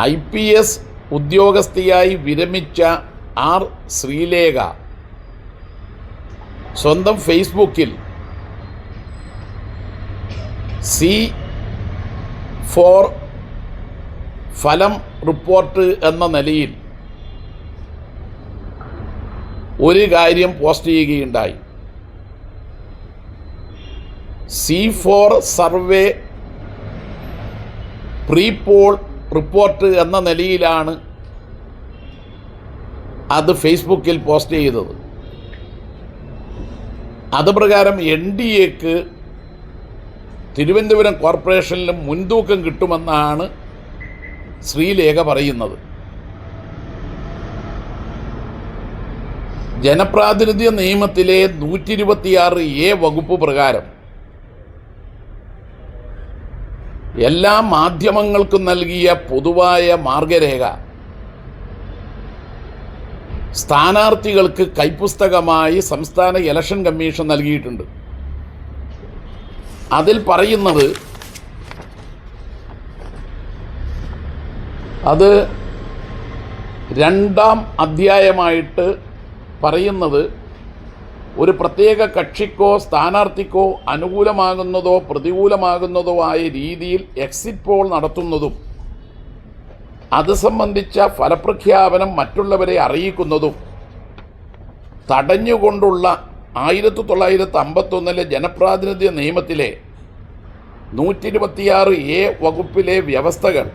I P S ഉദ്യോഗസ്ഥയായി വിരമിച്ച R Sreelekha സ്വന്തം ഫേസ്ബുക്കിൽ സി ഫോർ ഫലം റിപ്പോർട്ട് എന്ന നിലയിൽ ഒരു കാര്യം പോസ്റ്റ് ചെയ്യുകയുണ്ടായി. C four survey pre poll report എന്ന നിലയിലാണ് അത് ഫേസ്ബുക്കിൽ പോസ്റ്റ് ചെയ്തത്. അത് പ്രകാരം എൻ ഡി എക്ക് തിരുവനന്തപുരം കോർപ്പറേഷനിലും മുൻതൂക്കം കിട്ടുമെന്നാണ് ശ്രീലേഖ പറയുന്നത്. ജനപ്രാതിനിധ്യ നിയമത്തിലെ നൂറ്റി ഇരുപത്തിയാറ് എ വകുപ്പ് പ്രകാരം എല്ലാ മാധ്യമങ്ങൾക്കും നൽകിയ പൊതുവായ മാർഗരേഖ. സ്ഥാനാർത്ഥികൾക്ക് കൈപ്പുസ്തകമായി സംസ്ഥാന ഇലക്ഷൻ കമ്മീഷൻ നൽകിയിട്ടുണ്ട്. അതിൽ പറയുന്നത് അത് രണ്ടാം അധ്യായമായിട്ട് പറയുന്നത് ഒരു പ്രത്യേക കക്ഷിക്കോ സ്ഥാനാർത്ഥിക്കോ അനുകൂലമാകുന്നതോ പ്രതികൂലമാകുന്നതോ ആയ രീതിയിൽ എക്സിറ്റ് പോൾ നടത്തുന്നതും അത് സംബന്ധിച്ച ഫലപ്രഖ്യാപനം മറ്റുള്ളവരെ അറിയിക്കുന്നതും തടഞ്ഞുകൊണ്ടുള്ള ആയിരത്തി തൊള്ളായിരത്തി അമ്പത്തൊന്നിലെ ജനപ്രാതിനിധ്യ നിയമത്തിലെ നൂറ്റി ഇരുപത്തിയാറ് എ വകുപ്പിലെ വ്യവസ്ഥകൾ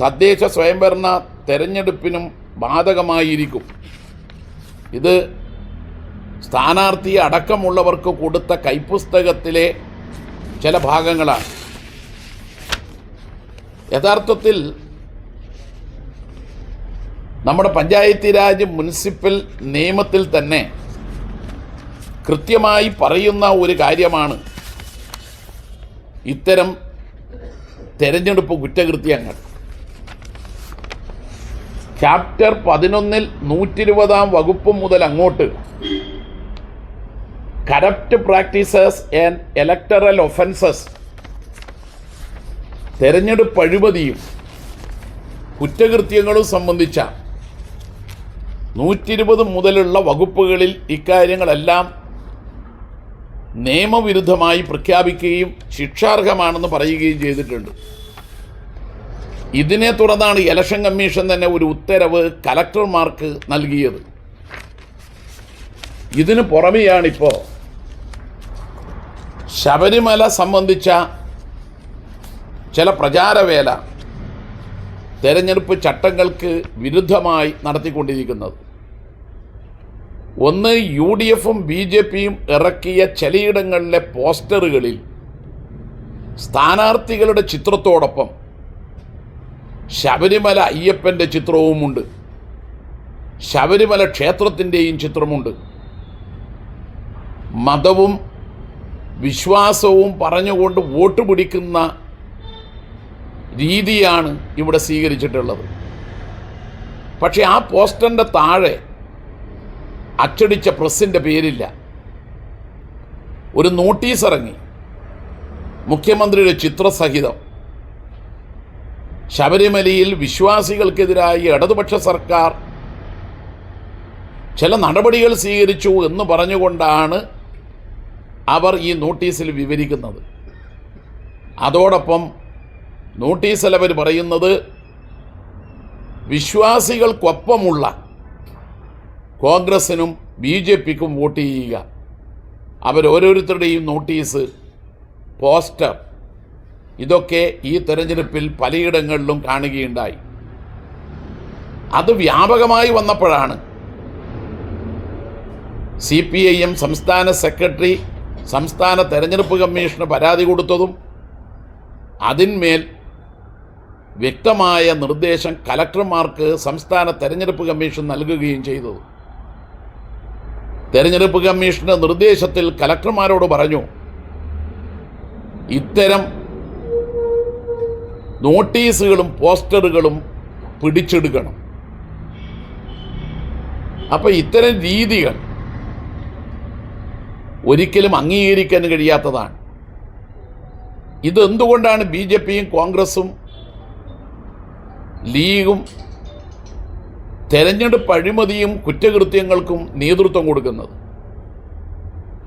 തദ്ദേശ സ്വയംഭരണ തെരഞ്ഞെടുപ്പിനും ബാധകമായിരിക്കും. ഇത് സ്ഥാനാർത്ഥി അടക്കമുള്ളവർക്ക് കൊടുത്ത കൈപ്പുസ്തകത്തിലെ ചില ഭാഗങ്ങളാണ്. യഥാർത്ഥത്തിൽ നമ്മുടെ പഞ്ചായത്തി രാജ് മുനിസിപ്പൽ നിയമത്തിൽ തന്നെ കൃത്യമായി പറയുന്ന ഒരു കാര്യമാണ്. ഇത്തരം തെരഞ്ഞെടുപ്പ് കുറ്റകൃത്യങ്ങൾ ചാപ്റ്റർ പതിനൊന്നിൽ നൂറ്റി ഇരുപതാം വകുപ്പ് മുതൽ അങ്ങോട്ട് corrupt practices and electoral offences തെരഞ്ഞെടുപ്പ് അഴിമതിയും കുറ്റകൃത്യങ്ങളും സംബന്ധിച്ച നൂറ്റി ഇരുപത് മുതലുള്ള വകുപ്പുകളിൽ ഇക്കാര്യങ്ങളെല്ലാം നിയമവിരുദ്ധമായി പ്രഖ്യാപിക്കുകയും ശിക്ഷാർഹമാണെന്ന് പറയുകയും ചെയ്തിട്ടുണ്ട്. ഇതിനെ തുടർന്നാണ് ഇലക്ഷൻ കമ്മീഷൻ തന്നെ ഒരു ഉത്തരവ് കലക്ടർമാർക്ക് നൽകിയത്. ഇതിനു പുറമെയാണിപ്പോൾ ശബരിമല സംബന്ധിച്ച ചില പ്രചാരവേല തെരഞ്ഞെടുപ്പ് ചട്ടങ്ങൾക്ക് വിരുദ്ധമായി നടത്തിക്കൊണ്ടിരിക്കുന്നത്. ഒന്ന് യു ഡി എഫും ബി ജെ പിയും ഇറക്കിയ ചിലയിടങ്ങളിലെ പോസ്റ്ററുകളിൽ സ്ഥാനാർത്ഥികളുടെ ചിത്രത്തോടൊപ്പം ശബരിമല അയ്യപ്പന്റെ ചിത്രവുമുണ്ട്. ശബരിമല ക്ഷേത്രത്തിന്റെയും ചിത്രമുണ്ട്. മതവും വിശ്വാസവും പറഞ്ഞുകൊണ്ട് വോട്ട് പിടിക്കുന്ന രീതിയാണ് ഇവിടെ സ്വീകരിച്ചിട്ടുള്ളത്. പക്ഷേ ആ പോസ്റ്ററിന്റെ താഴെ അച്ചടിച്ച പ്രസിന്റെ പേരില്ല. ഒരു നോട്ടീസ് ഇറങ്ങി. മുഖ്യമന്ത്രിയുടെ ചിത്രസഹിതം. ശബരിമലയിൽ വിശ്വാസികൾക്കെതിരായി ഇടതുപക്ഷ സർക്കാർ ചില നടപടികൾ സ്വീകരിച്ചു എന്ന് പറഞ്ഞുകൊണ്ടാണ് അവർ ഈ നോട്ടീസിൽ വിവരിക്കുന്നത്. അതോടൊപ്പം നോട്ടീസിൽ അവർ പറയുന്നത് വിശ്വാസികൾക്കൊപ്പമുള്ള കോൺഗ്രസിനും ബി ജെ പിക്കും വോട്ട് ചെയ്യുക. അവരോരോരുത്തരുടെയും നോട്ടീസ് പോസ്റ്റർ ഇതൊക്കെ ഈ തെരഞ്ഞെടുപ്പിൽ പലയിടങ്ങളിലും കാണുകയുണ്ടായി. അത് വ്യാപകമായി വന്നപ്പോഴാണ് സി പി ഐ എം സംസ്ഥാന സെക്രട്ടറി സംസ്ഥാന തെരഞ്ഞെടുപ്പ് കമ്മീഷന് പരാതി കൊടുത്തതും അതിന്മേൽ വ്യക്തമായ നിർദ്ദേശം കലക്ടർമാർക്ക് സംസ്ഥാന തെരഞ്ഞെടുപ്പ് കമ്മീഷൻ നൽകുകയും ചെയ്തത് തെരഞ്ഞെടുപ്പ് കമ്മീഷന്റെ നിർദ്ദേശത്തിൽ കലക്ടർമാരോട് പറഞ്ഞു ഇത്തരം നോട്ടീസുകളും പോസ്റ്ററുകളും പിടിച്ചെടുക്കണം. അപ്പോൾ ഇത്തരം രീതികൾ ഒരിക്കലും അംഗീകരിക്കാൻ കഴിയാത്തതാണ്. ഇതെന്തുകൊണ്ടാണ് ബി ജെ പിയും കോൺഗ്രസും ലീഗും തെരഞ്ഞെടുപ്പ് അഴിമതിയും കുറ്റകൃത്യങ്ങൾക്കും നേതൃത്വം കൊടുക്കുന്നത്?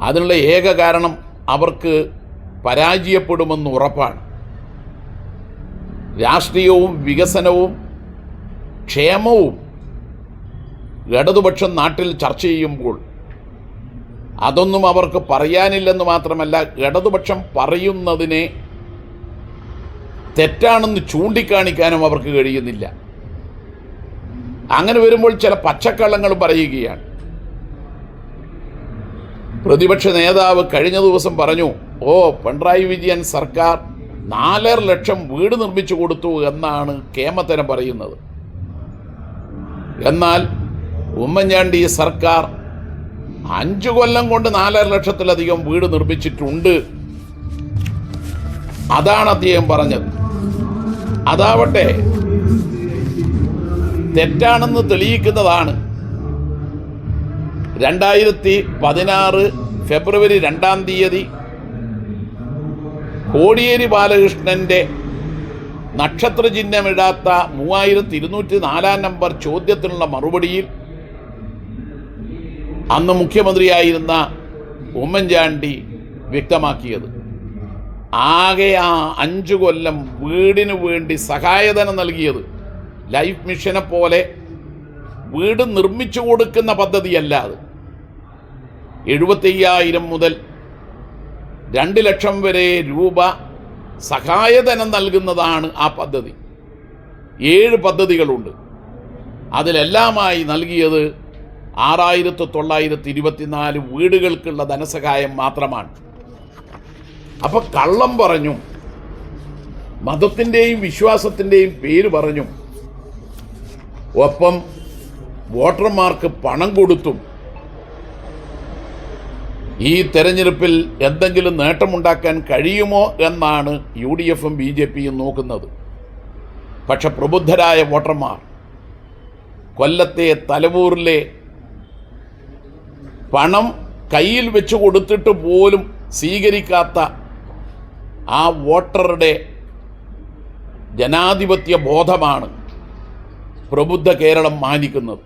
അതിനുള്ള ഏക കാരണം അവർക്ക് പരാജയപ്പെടുമെന്ന് ഉറപ്പാണ്. രാഷ്ട്രീയവും വികസനവും ക്ഷേമവും ഇടതുപക്ഷം നാട്ടിൽ ചർച്ച ചെയ്യുമ്പോൾ അതൊന്നും അവർക്ക് പറയാനില്ലെന്ന് മാത്രമല്ല ഇടതുപക്ഷം പറയുന്നതിനെ തെറ്റാണെന്ന് ചൂണ്ടിക്കാണിക്കാനും അവർക്ക് കഴിയുന്നില്ല. അങ്ങനെ വരുമ്പോൾ ചില പച്ചക്കള്ളങ്ങൾ പറയുകയാണ്. പ്രതിപക്ഷ നേതാവ് കഴിഞ്ഞ ദിവസം പറഞ്ഞു ഓ പിണറായി വിജയൻ സർക്കാർ നാലര ലക്ഷം വീട് നിർമ്മിച്ചു കൊടുത്തു എന്നാണ് കേമത്തരം പറയുന്നത്. എന്നാൽ ഉമ്മൻചാണ്ടി സർക്കാർ അഞ്ചു കൊല്ലം കൊണ്ട് നാലര ലക്ഷത്തിലധികം വീട് നിർമ്മിച്ചിട്ടുണ്ട്. അതാണ് അദ്ദേഹം പറഞ്ഞത്. അതാവട്ടെ തെറ്റാണെന്ന് തെളിയിക്കുന്നതാണ്. രണ്ടായിരത്തി പതിനാറ് ഫെബ്രുവരി രണ്ടാം തീയതി കോടിയേരി ബാലകൃഷ്ണന്റെ നക്ഷത്ര ചിഹ്നമിടാത്ത മൂവായിരത്തി ഇരുന്നൂറ്റി നാലാം നമ്പർ ചോദ്യത്തിനുള്ള മറുപടിയിൽ അന്ന് മുഖ്യമന്ത്രിയായിരുന്ന ഉമ്മൻചാണ്ടി വ്യക്തമാക്കിയത്. ആകെ ആ അഞ്ചു കൊല്ലം വീടിനു വേണ്ടി സഹായധനം നൽകിയത്. ലൈഫ് മിഷനെ പോലെ വീട് നിർമ്മിച്ചു കൊടുക്കുന്ന പദ്ധതിയല്ല അത്. എഴുപത്തയ്യായിരം മുതൽ രണ്ട് ലക്ഷം വരെ രൂപ സഹായധനം നൽകുന്നതാണ് ആ പദ്ധതി. ഏഴ് പദ്ധതികളുണ്ട്. അതിലെല്ലാമായി നൽകിയത് ആറായിരത്തി തൊള്ളായിരത്തി ഇരുപത്തിനാല് വീടുകൾക്കുള്ള ധനസഹായം മാത്രമാണ്. അപ്പൊ കള്ളം പറഞ്ഞു. മതത്തിന്റെയും വിശ്വാസത്തിന്റെയും പേര് പറഞ്ഞു. ഒപ്പം വോട്ടർമാർക്ക് പണം കൊടുത്തും. ഈ തെരഞ്ഞെടുപ്പിൽ എന്തെങ്കിലും നേട്ടമുണ്ടാക്കാൻ കഴിയുമോ എന്നാണ് യു ഡി എഫും ബി ജെ പിയും നോക്കുന്നത്. പക്ഷെ പ്രബുദ്ധരായ വോട്ടർമാർ കൊല്ലത്തെ തലവൂരിലെ പണം കയ്യിൽ വെച്ച് കൊടുത്തിട്ട് പോലും സ്വീകരിക്കാത്ത ആ വോട്ടറുടെ ജനാധിപത്യ ബോധമാണ് പ്രബുദ്ധ കേരളം മാനിക്കുന്നത്.